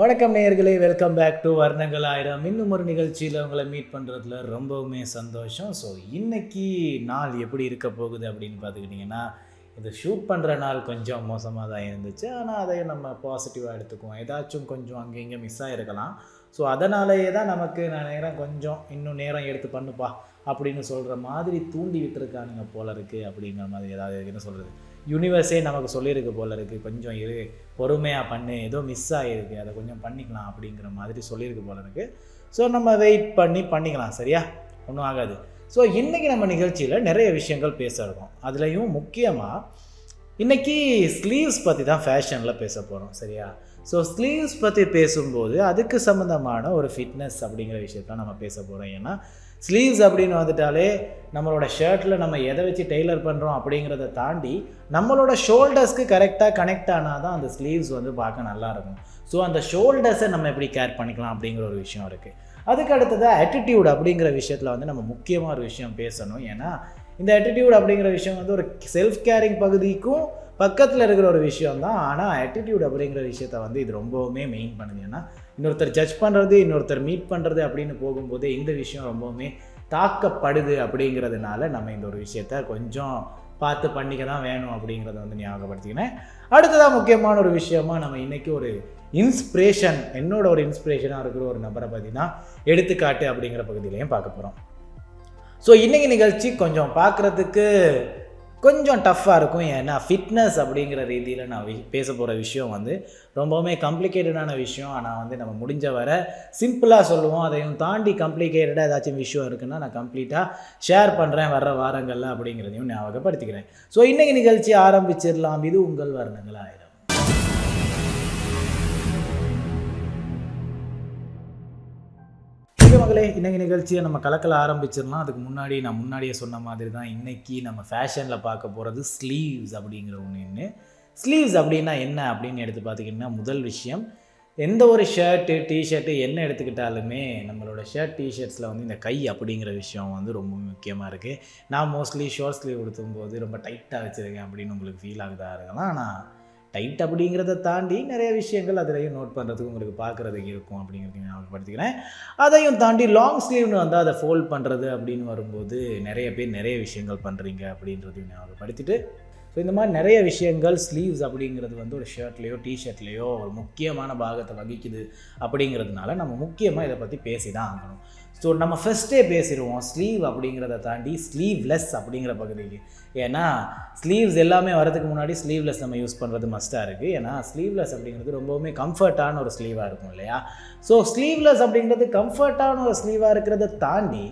வணக்கம் நேயர்களே welcome back to வர்ணங்கள் ஆயிரம். இன்னும் ஒரு நிகழ்ச்சியில் உங்களை மீட் பண்ணுறதுல ரொம்பவுமே சந்தோஷம். ஸோ இன்னைக்கு நாள் எப்படி இருக்க போகுது அப்படின்னு பார்த்துக்கிட்டிங்கன்னா இது ஷூட் பண்ணுற நாள் கொஞ்சம் மோசமாக தான் இருந்துச்சு. ஆனால் அதையும் நம்ம பாசிட்டிவாக எடுத்துக்குவோம். ஏதாச்சும் கொஞ்சம் அங்கே இங்கே மிஸ் ஆகிருக்கலாம் ஸோ அதனாலேயே தான் நமக்கு நான் நேரம் கொஞ்சம் இன்னும் நேரம் எடுத்து பண்ணுப்பா அப்படின்னு சொல்கிற மாதிரி தூண்டி விட்டுருக்கானுங்க போல இருக்குது அப்படிங்கிற மாதிரி ஏதாவது என்ன சொல்கிறது யூனிவர்ஸே நமக்கு சொல்லியிருக்கு போல இருக்குது கொஞ்சம் இரு பொறுமையாக பண்ணு ஏதோ மிஸ் ஆகிருக்கு அதை கொஞ்சம் பண்ணிக்கலாம் அப்படிங்கிற மாதிரி சொல்லியிருக்கு போல இருக்குது ஸோ நம்ம வெயிட் பண்ணி பண்ணிக்கலாம் சரியா? ஒன்றும் ஆகாது. ஸோ இன்றைக்கி நம்ம நிகழ்ச்சியில் நிறைய விஷயங்கள் பேச இருக்கோம். அதுலேயும் முக்கியமாக இன்றைக்கி ஸ்லீவ்ஸ் பற்றி தான் ஃபேஷனில் பேச போகிறோம் சரியா? ஸோ ஸ்லீவ்ஸ் பற்றி பேசும்போது அதுக்கு சம்மந்தமான ஒரு ஃபிட்னஸ் அப்படிங்கிற விஷயத்தான் நம்ம பேச போகிறோம் ஏன்னா ஸ்லீவ்ஸ் அப்படின்னு வந்துட்டாலே நம்மளோட ஷர்ட்டில் நம்ம எதை வச்சு டெய்லர் பண்ணுறோம் அப்படிங்கிறத தாண்டி நம்மளோட ஷோல்டர்ஸ்க்கு கரெக்டாக கனெக்ட் ஆனால் தான் அந்த ஸ்லீவ்ஸ் வந்து பார்க்க நல்லா இருக்கும் ஸோ அந்த ஷோல்டர்ஸை நம்ம எப்படி கேர் பண்ணிக்கலாம் அப்படிங்கிற ஒரு விஷயம் இருக்குது அதுக்கு அடுத்ததாக ஆட்டிடியூட் அப்படிங்கிற விஷயத்தில் வந்து நம்ம முக்கியமாக ஒரு விஷயம் பேசணும். ஏன்னா இந்த ஆட்டிடியூட் அப்படிங்கிற விஷயம் வந்து ஒரு செல்ஃப் கேரிங் பகுதிக்கும் பக்கத்தில் இருக்கிற ஒரு விஷயம் தான் ஆனால் ஆட்டிடியூட் அப்படிங்கிற விஷயத்த வந்து இது ரொம்பவுமே மெயின் பண்ணுது. ஏன்னா இன்னொருத்தர் ஜட்ஜ் பண்ணுறது இன்னொருத்தர் மீட் பண்ணுறது அப்படின்னு போகும்போது இந்த விஷயம் ரொம்பவுமே தாக்கப்படுது அப்படிங்கிறதுனால நம்ம இந்த ஒரு விஷயத்த கொஞ்சம் பார்த்து பண்ணிக்க தான் வேணும் அப்படிங்கிறத வந்து ஞாபகப்படுத்திக்கினேன். அடுத்ததாக முக்கியமான ஒரு விஷயமா நம்ம இன்றைக்கி ஒரு இன்ஸ்பிரேஷன் என்னோட ஒரு இன்ஸ்பிரேஷனாக இருக்கிற ஒரு நபரை பற்றி தான் எடுத்துக்காட்டு அப்படிங்கிற பகுதியிலையும் பார்க்க போகிறோம் ஸோ இன்றைக்கி நிகழ்ச்சி கொஞ்சம் பார்க்குறதுக்கு கொஞ்சம் டஃப்பாக இருக்கும். ஏன்னா ஃபிட்னஸ் அப்படிங்கிற ரீதியில் நான் வி- பேச போகிற விஷயம் வந்து ரொம்பவுமே காம்ப்ளிகேட்டடான விஷயம். ஆனால் வந்து நம்ம முடிஞ்ச வரை சிம்பிளாக சொல்லுவோம். அதையும் தாண்டி காம்ப்ளிகேட்டடாக ஏதாச்சும் விஷயம் இருக்குன்னா நான் கம்ப்ளீட்டாக ஷேர் பண்ணுறேன் வர்ற வாரங்களில் அப்படிங்கிறதையும் ஞாபகப்படுத்திக்கிறேன். ஸோ இன்றைக்கி நிகழ்ச்சி ஆரம்பிச்சிடலாம். இது உங்கள் வருணங்களாக ஆயிரம் இன்னைக்கு நிகழ்ச்சியை நம்ம கலக்கல ஆரம்பிச்சிடலாம். அதுக்கு முன்னாடி நான் முன்னாடியே சொன்ன மாதிரி தான் இன்னைக்கு நம்ம ஃபேஷனில் பார்க்க போகிறது ஸ்லீவ்ஸ் அப்படிங்கிற ஒன்று ஸ்லீவ்ஸ் அப்படின்னா என்ன அப்படின்னு எடுத்து பார்த்திங்கன்னா முதல் விஷயம் எந்த ஒரு ஷர்ட்டு டிஷர்ட்டு என்ன எடுத்துக்கிட்டாலுமே நம்மளோட ஷர்ட் டிஷர்ட்ஸில் வந்து இந்த கை அப்படிங்கிற விஷயம் வந்து ரொம்ப முக்கியமாக இருக்குது நான் மோஸ்ட்லி ஷார்ட் ஸ்லீவ் உடுத்தும்போது ரொம்ப டைட்டாக வச்சுருக்கேன் அப்படின்னு உங்களுக்கு ஃபீல் ஆகுதா இருக்கலாம். ஆனால் டைட் அப்படிங்கிறத தாண்டி நிறைய விஷயங்கள் அதிலையும் நோட் பண்ணுறதுக்கு உங்களுக்கு பார்க்குறதுக்கு இருக்கும் அப்படிங்கிறது ஞாபகப்படுத்திக்கிறேன். அதையும் தாண்டி லாங் ஸ்லீவ்னு வந்து அதை ஃபோல்ட் பண்ணுறது அப்படின்னு வரும்போது நிறைய பேர் நிறைய விஷயங்கள் பண்ணுறீங்க அப்படின்றதையும் ஞாபகப்படுத்திட்டு ஸோ இந்த மாதிரி நிறைய விஷயங்கள் ஸ்லீவ்ஸ் அப்படிங்கிறது வந்து ஒரு ஷர்ட்லேயோ டிஷர்ட்லேயோ ஒரு முக்கியமான பாகத்தை வகிக்குது அப்படிங்கிறதுனால நம்ம முக்கியமாக இதை பற்றி பேசி தான் ஆகணும். ஸோ நம்ம ஃபஸ்ட்டே பேசிடுவோம். ஸ்லீவ் அப்படிங்கிறத தாண்டி ஸ்லீவ்லெஸ் அப்படிங்கிற பகுதிக்கு. ஏன்னா ஸ்லீவ்ஸ் எல்லாமே வரதுக்கு முன்னாடி ஸ்லீவ்லெஸ் நம்ம யூஸ் பண்ணுறது மஸ்ட்டாக இருக்குது ஏன்னா ஸ்லீவ்லெஸ் அப்படிங்கிறது ரொம்பவுமே கம்ஃபர்ட்டான ஒரு ஸ்லீவாக இருக்கும் இல்லையா? ஸோ ஸ்லீவ்லெஸ் அப்படிங்கிறது கம்ஃபர்ட்டான ஒரு ஸ்லீவாக இருக்கிறத தாண்டி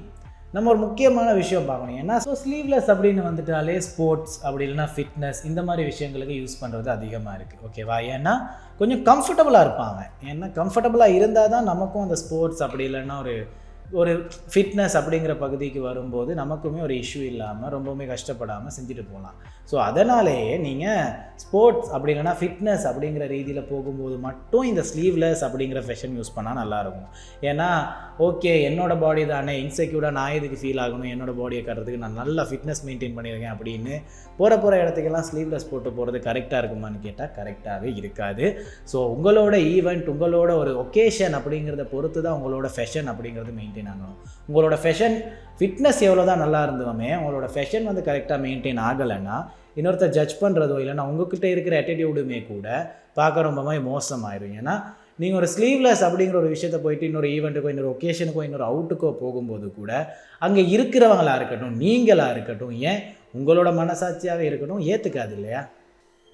நம்ம ஒரு முக்கியமான விஷயம் பார்க்கணும். ஏன்னா ஸோ ஸ்லீவ்லெஸ் அப்படின்னு வந்துட்டாலே ஸ்போர்ட்ஸ் அப்படி இல்லைனா ஃபிட்னஸ் இந்த மாதிரி விஷயங்களுக்கு யூஸ் பண்ணுறது அதிகமாக இருக்குது ஓகேவா ஏன்னா கொஞ்சம் கம்ஃபர்டபுளாக இருப்பாங்க. ஏன்னா கம்ஃபர்டபுளாக இருந்தால் தான் நமக்கும் அந்த ஸ்போர்ட்ஸ் அப்படி இல்லைன்னா ஒரு ஒரு ஃபிட்னஸ் அப்படிங்கிற பகுதிக்கு வரும்போது நமக்குமே ஒரு இஷ்யூ இல்லாமல் ரொம்பவுமே கஷ்டப்படாமல் செஞ்சுட்டு போகலாம். ஸோ அதனாலேயே நீங்கள் ஸ்போர்ட்ஸ் அப்படி இல்லைன்னா ஃபிட்னஸ் அப்படிங்கிற ரீதியில் போகும்போது மட்டும் இந்த ஸ்லீவ்லெஸ் அப்படிங்கிற ஃபெஷன் யூஸ் பண்ணால் நல்லாயிருக்கும். ஏன்னா ஓகே என்னோடய பாடி தானே இன்செக்யூர்டாக நான் இதுக்கு ஃபீல் ஆகணும்? என்னோட பாடியை கட்டுறதுக்கு நான் நல்லா ஃபிட்னஸ் மெயின்டைன் பண்ணியிருக்கேன் அப்படின்னு போகிற போகிற இடத்துக்கெல்லாம் ஸ்லீவ்லெஸ் போட்டு போகிறது கரெக்டாக இருக்குமான்னு கேட்டால் கரெக்டாகவே இருக்காது. ஸோ உங்களோட ஈவெண்ட் உங்களோட ஒரு ஒகேஷன் அப்படிங்கிறத பொறுத்து தான் உங்களோட ஃபெஷன் அப்படிங்கிறது மெயின்டைன் ஆகணும். உங்களோட ஃபெஷன் ஃபிட்னஸ் எவ்வளோ தான் நல்லா இருந்தோமே உங்களோட ஃபெஷன் வந்து கரெக்டாக மெயின்டைன் ஆகலைன்னா இன்னொருத்தர் ஜட்ஜ் பண்ணுறதோ இல்லைனா உங்ககிட்ட இருக்கிற ஆட்டிடியூடுமே கூட பார்க்க ரொம்பவே மோசமாயிரும். ஏன்னா நீங்கள் ஒரு ஸ்லீவ்லெஸ் அப்படிங்கிற ஒரு விஷயத்தை போயிட்டு இன்னொரு ஈவெண்ட்டுக்கோ இன்னொரு ஒகேஷனுக்கோ இன்னொரு அவுட்டுக்கோ போகும்போது கூட அங்கே இருக்கிறவங்களாக இருக்கட்டும் நீங்களாக இருக்கட்டும் ஏன் உங்களோட மனசாட்சியாகவே இருக்கட்டும் ஏற்றுக்காது இல்லையா?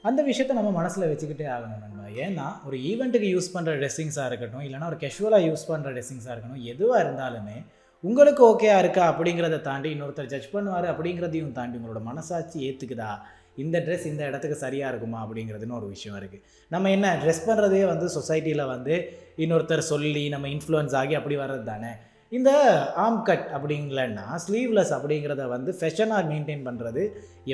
அந்த விஷயத்தை நம்ம மனசில் வச்சுக்கிட்டே ஆகணும் நம்ம ஏன்னா ஒரு ஈவெண்ட்டுக்கு யூஸ் பண்ணுற ட்ரெஸ்ஸிங்ஸாக இருக்கட்டும் இல்லைனா ஒரு கெஷுவலாக யூஸ் பண்ணுற ட்ரெஸ்ஸிங்ஸாக இருக்கட்டும் எதுவாக இருந்தாலுமே உங்களுக்கு ஓகேயா இருக்கா அப்படிங்கிறத தாண்டி இன்னொருத்தர் ஜட்ஜ் பண்ணுவார் அப்படிங்கிறதையும் தாண்டி உங்களோட மனசாட்சி ஏற்றுக்குதா இந்த ட்ரெஸ் இந்த இடத்துக்கு சரியாக இருக்குமா அப்படிங்கிறதுன்னு ஒரு விஷயம் இருக்குது நம்ம என்ன ட்ரெஸ் பண்ணுறதே வந்து சொசைட்டியில் வந்து இன்னொருத்தர் சொல்லி நம்ம இன்ஃப்ளூயன்ஸ் ஆகி அப்படி வர்றது தானே இந்த ஆம் கட் அப்படிங்களன்னா ஸ்லீவ்லெஸ் அப்படிங்கிறத வந்து ஃபெஷனாக மெயின்டைன் பண்ணுறது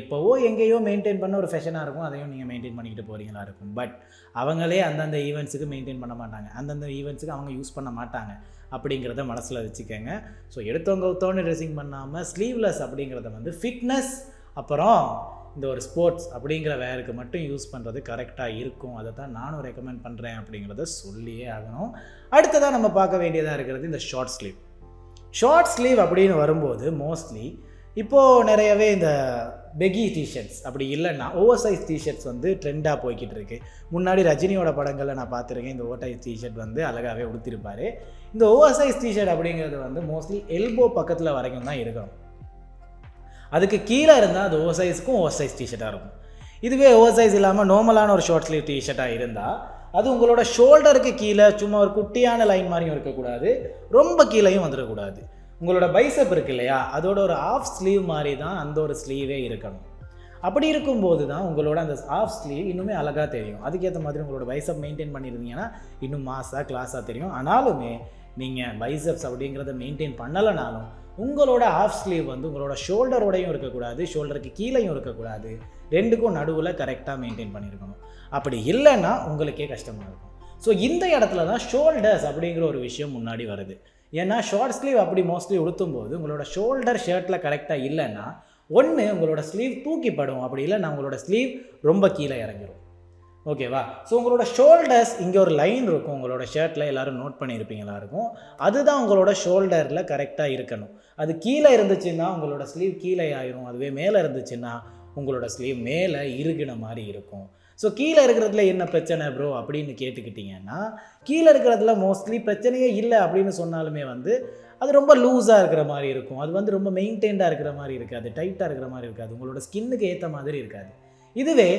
எப்போவோ எங்கேயோ மெயின்டைன் பண்ண ஒரு ஃபெஷனாக இருக்கும். அதையும் நீங்கள் மெயின்டைன் பண்ணிக்கிட்டு போகிறீங்களா இருக்கும். பட் அவங்களே அந்தந்த ஈவெண்ட்ஸுக்கு மெயின்டைன் பண்ண மாட்டாங்க. அந்தந்த ஈவெண்ட்ஸுக்கு அவங்க யூஸ் பண்ண மாட்டாங்க. அப்படிங்கிறத மனசில் வச்சுக்கோங்க. ஸோ எடுத்தவங்க ஒத்தவொன்னு ட்ரெஸ்ஸிங் பண்ணாமல் ஸ்லீவ்லெஸ் அப்படிங்கிறத வந்து ஃபிட்னஸ் அப்புறம் இந்த ஒரு ஸ்போர்ட்ஸ் அப்படிங்கிற வேருக்கு மட்டும் யூஸ் பண்ணுறது கரெக்டாக இருக்கும். அதை தான் நானும் ரெக்கமெண்ட் பண்ணுறேன் அப்படிங்கிறத சொல்லியே ஆகணும். அடுத்ததாக நம்ம பார்க்க வேண்டியதாக இருக்கிறது இந்த ஷார்ட் ஸ்லீவ் ஷார்ட் ஸ்லீவ் அப்படின்னு வரும்போது மோஸ்ட்லி இப்போது நிறையவே இந்த பெகி டிஷர்ட்ஸ் அப்படி இல்லைன்னா ஓவர் சைஸ் டிஷர்ட்ஸ் வந்து ட்ரெண்டாக போய்கிட்டு இருக்கு. முன்னாடி ரஜினியோட படங்களில் நான் பார்த்துருக்கேன் இந்த ஓவர் சைஸ் டிஷர்ட் வந்து அழகாகவே உடுத்திருப்பார். இந்த ஓவர் சைஸ் டிஷர்ட் அப்படிங்கிறது வந்து மோஸ்ட்லி எல்போ பக்கத்தில் வரைக்கும் தான் இருக்கணும். அதுக்கு கீழே இருந்தால் அது ஓவர் சைஸ்க்கும் ஓவர் சைஸ் டிஷர்ட்டாக இருக்கும். இதுவே ஓவர் சைஸ் இல்லாமல் நார்மலான ஒரு ஷார்ட் ஸ்லீவ் டிஷர்ட்டாக இருந்தால் அது உங்களோட ஷோல்டருக்கு கீழே சும்மா ஒரு குட்டியான லைன் மாதிரியும் இருக்கக்கூடாது. ரொம்ப கீழேயும் வந்துடக்கூடாது. உங்களோட பைசப் இருக்கு இல்லையா? அதோட ஒரு ஆஃப் ஸ்லீவ் மாதிரி தான் அந்த ஒரு ஸ்லீவே இருக்கணும். அப்படி இருக்கும்போது தான் உங்களோட அந்த ஆஃப் ஸ்லீவ் இன்னுமே அழகாக தெரியும். அதுக்கேற்ற மாதிரி உங்களோட பைசப் மெயின்டைன் பண்ணியிருந்தீங்கன்னா இன்னும் மாஸாக கிளாஸாக தெரியும். ஆனாலுமே நீங்கள் பைசப்ஸ் அப்படிங்கிறத மெயின்டைன் பண்ணலைனாலும் உங்களோட ஆஃப் ஸ்லீவ் வந்து உங்களோட ஷோல்டரோடையும் இருக்கக்கூடாது ஷோல்டருக்கு கீழேயும் இருக்கக்கூடாது. ரெண்டுக்கும் நடுவில் கரெக்டாக மெயின்டைன் பண்ணியிருக்கணும் அப்படி இல்லைன்னா உங்களுக்கே கஷ்டமாக இருக்கும். ஸோ இந்த இடத்துல தான் ஷோல்டர்ஸ் அப்படிங்கிற ஒரு விஷயம் முன்னாடி வருது. ஏன்னா ஷார்ட் ஸ்லீவ் அப்படி மோஸ்ட்லி உடுத்தும் போது உங்களோட ஷோல்டர் ஷர்ட்டில் கரெக்டாக இல்லைன்னா ஒன்று உங்களோட ஸ்லீவ் தூக்கிப்படும். அப்படி இல்லைன்னா உங்களோட ஸ்லீவ் ரொம்ப கீழே இறங்கிடும் ஓகேவா ஸோ உங்களோட ஷோல்டர்ஸ் இங்கே ஒரு லைன் இருக்கும். உங்களோட ஷர்ட்டில் எல்லாரும் நோட் பண்ணியிருப்பீங்களா இருக்கும் அதுதான் உங்களோட ஷோல்டரில் கரெக்டாக இருக்கணும். அது கீழே இருந்துச்சுன்னா உங்களோட ஸ்லீவ் கீழே ஆயிரும். அதுவே மேலே இருந்துச்சுன்னா உங்களோட ஸ்லீவ் மேலே இறுகின மாதிரி இருக்கும். ஸோ கீழே இருக்கிறதுல என்ன பிரச்சனை ப்ரோ அப்படின்னு கேட்டுக்கிட்டிங்கன்னா கீழே இருக்கிறதுல மோஸ்ட்லி பிரச்சனையே இல்லை அப்படின்னு சொன்னாலுமே வந்து அது ரொம்ப லூஸாக இருக்கிற மாதிரி இருக்கும். அது வந்து ரொம்ப மெயின்டைன்டாக இருக்கிற மாதிரி இருக்காது. டைட்டாக இருக்கிற மாதிரி இருக்காது. உங்களோட ஸ்கின்னுக்கு ஏற்ற மாதிரி இருக்காது. இதுவே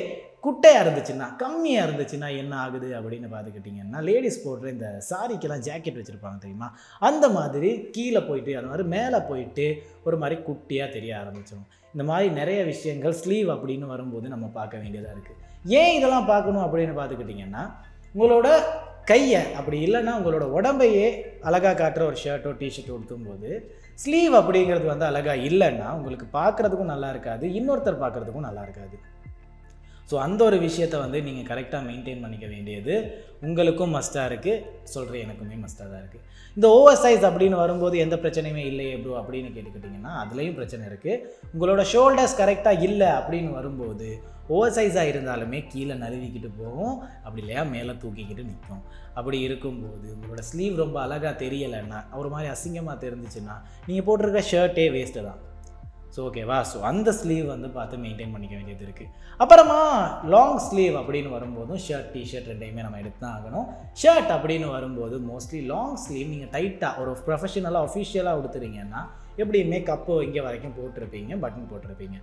குட்டையாக இருந்துச்சுன்னா கம்மியாக இருந்துச்சுன்னா என்ன ஆகுது அப்படின்னு பார்த்துக்கிட்டிங்கன்னா லேடிஸ் போடுற இந்த சாரிக்கெல்லாம் ஜாக்கெட் வச்சுருப்பாங்க தெரியுமா? அந்த மாதிரி கீழே போயிட்டு அந்த மாதிரி மேலே போயிட்டு ஒரு மாதிரி குட்டியாக தெரிய ஆரம்பிச்சிடும் இந்த மாதிரி நிறைய விஷயங்கள் ஸ்லீவ் அப்படின்னு வரும்போது நம்ம பார்க்க வேண்டியதாக இருக்குது ஏன் இதெல்லாம் பார்க்கணும் அப்படின்னு பார்த்துக்கிட்டிங்கன்னா உங்களோட கையை அப்படி இல்லைன்னா உங்களோட உடம்பையே அழகாக காட்டுற ஒரு ஷர்ட்டோ டிஷர்ட்டோ உடுத்தும்போது ஸ்லீவ் அப்படிங்கிறது வந்து அழகாக இல்லைன்னா உங்களுக்கு பார்க்குறதுக்கும் நல்லா இருக்காது இன்னொருத்தர் பார்க்குறதுக்கும் நல்லா இருக்காது. ஸோ அந்த ஒரு விஷயத்தை வந்து நீங்கள் கரெக்டாக மெயின்டைன் பண்ணிக்க வேண்டியது உங்களுக்கும் மஸ்ட்டாக இருக்குது சொல்கிற எனக்குமே மஸ்ட்டாக தான் இருக்குது இந்த ஓவர் சைஸ் அப்படின்னு வரும்போது எந்த பிரச்சனையுமே இல்லை ப்ரோ அப்படின்னு கேட்டுக்கிட்டிங்கன்னா அதுலேயும் பிரச்சனை இருக்குது உங்களோட ஷோல்டர்ஸ் கரெக்டாக இல்லை அப்படின்னு வரும்போது ஓவர் சைஸாக இருந்தாலுமே கீழே நழுவிக்கிட்டு போகும். அப்படி இல்லையா? மேலே தூக்கிக்கிட்டு நிற்கும். அப்படி இருக்கும்போது உங்களோட ஸ்லீவ் ரொம்ப அழகாக தெரியலைன்னா ஒரு மாதிரி அசிங்கமாக தெரிஞ்சிச்சுன்னா நீங்கள் போட்டிருக்க ஷர்ட்டே வேஸ்ட்டு தான். ஸோ ஓகேவா ஸோ அந்த ஸ்லீவ் வந்து பார்த்து மெயின்டைன் பண்ணிக்க வேண்டியது இருக்குது அப்புறமா லாங் ஸ்லீவ் அப்படின்னு வரும்போதும் ஷர்ட் டிஷர்ட் ரெண்டையுமே நம்ம எடுத்து தான் ஆகணும். ஷர்ட் அப்படின்னு வரும்போது மோஸ்ட்லி லாங் ஸ்லீவ் நீங்கள் டைட்டாக ஒரு ப்ரொஃபஷனலாக அஃபிஷியலாக கொடுத்துறீங்கன்னா எப்படியுமே கப்பு இங்கே வரைக்கும் போட்டிருப்பீங்க பட்டன் போட்டிருப்பீங்க.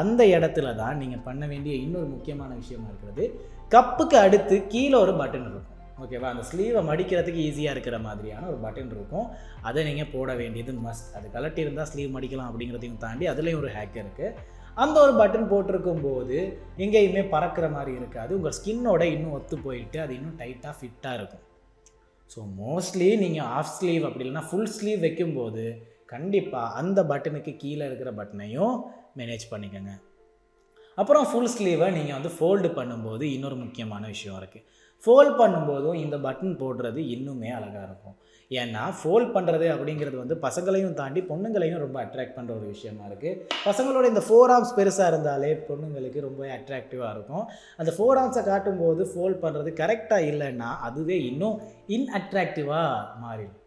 அந்த இடத்துல தான் நீங்கள் பண்ண வேண்டிய இன்னொரு முக்கியமான விஷயமா இருக்கிறது கப்புக்கு அடுத்து கீழே ஒரு பட்டன் இருக்கும். ஓகேவா அந்த ஸ்லீவை மடிக்கிறதுக்கு ஈஸியாக இருக்கிற மாதிரியான ஒரு பட்டன் இருக்கும். அதை நீங்கள் போட வேண்டியது மஸ்ட் அது கலட்டி இருந்தால் ஸ்லீவ் மடிக்கலாம் அப்படிங்கிறதையும் தாண்டி அதுலேயும் ஒரு ஹேக் இருக்குது அந்த ஒரு பட்டன் போட்டிருக்கும் போது எங்கேயுமே பறக்கிற மாதிரி இருக்காது. உங்கள் ஸ்கின்னோட இன்னும் ஒத்து போயிட்டு அது இன்னும் டைட்டாக ஃபிட்டாக இருக்கும். ஸோ மோஸ்ட்லி நீங்கள் ஆஃப் ஸ்லீவ் அப்படி இல்லைன்னா ஃபுல் ஸ்லீவ் வைக்கும்போது கண்டிப்பாக அந்த பட்டனுக்கு கீழே இருக்கிற பட்டனையும் மேனேஜ் பண்ணிக்கோங்க. அப்புறம் ஃபுல் ஸ்லீவை நீங்கள் வந்து ஃபோல்டு பண்ணும்போது இன்னொரு முக்கியமான விஷயம் இருக்குது ஃபோல்ட் பண்ணும்போதும் இந்த பட்டன் போடுறது இன்னுமே அழகாக இருக்கும். ஏன்னா ஃபோல்ட் பண்ணுறது அப்படிங்கிறது வந்து பசங்களையும் தாண்டி பொண்ணுங்களையும் ரொம்ப அட்ராக்ட் பண்ணுற ஒரு விஷயமா இருக்குது பசங்களோட இந்த ஃபோர் ஆர்ம்ஸ் பெருசாக இருந்தாலே பொண்ணுங்களுக்கு ரொம்ப அட்ராக்டிவாக இருக்கும். அந்த ஃபோர் ஆர்ம்ஸை காட்டும்போது ஃபோல்ட் பண்ணுறது கரெக்டாக இல்லைன்னா அதுவே இன்னும் இன்அட்ராக்டிவாக மாறிடும்.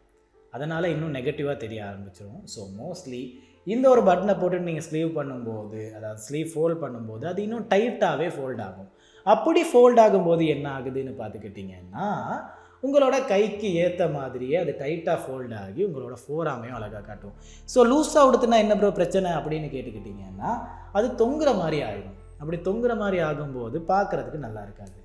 அதனால் இன்னும் நெகட்டிவாக தெரிய ஆரம்பிச்சிடும் ஸோ மோஸ்ட்லி இந்த ஒரு பட்டனை போட்டு நீங்கள் ஸ்லீவ் பண்ணும்போது அதாவது ஸ்லீவ் ஃபோல்ட் பண்ணும்போது அது இன்னும் டைட்டாகவே ஃபோல்ட் ஆகும். அப்படி ஃபோல்ட் ஆகும்போது என்ன ஆகுதுன்னு பார்த்துக்கிட்டிங்கன்னா உங்களோட கைக்கு ஏற்ற மாதிரியே அது டைட்டாக ஃபோல்ட் ஆகி உங்களோட ஃபோராமையும் அழகாக காட்டும். ஸோ லூஸாக உடுத்துனா என்ன ப்ரோ பிரச்சனை அப்படின்னு கேட்டுக்கிட்டிங்கன்னா அது தொங்குற மாதிரி ஆகிடும் அப்படி தொங்குற மாதிரி ஆகும்போது பார்க்குறதுக்கு நல்லா இருக்காது.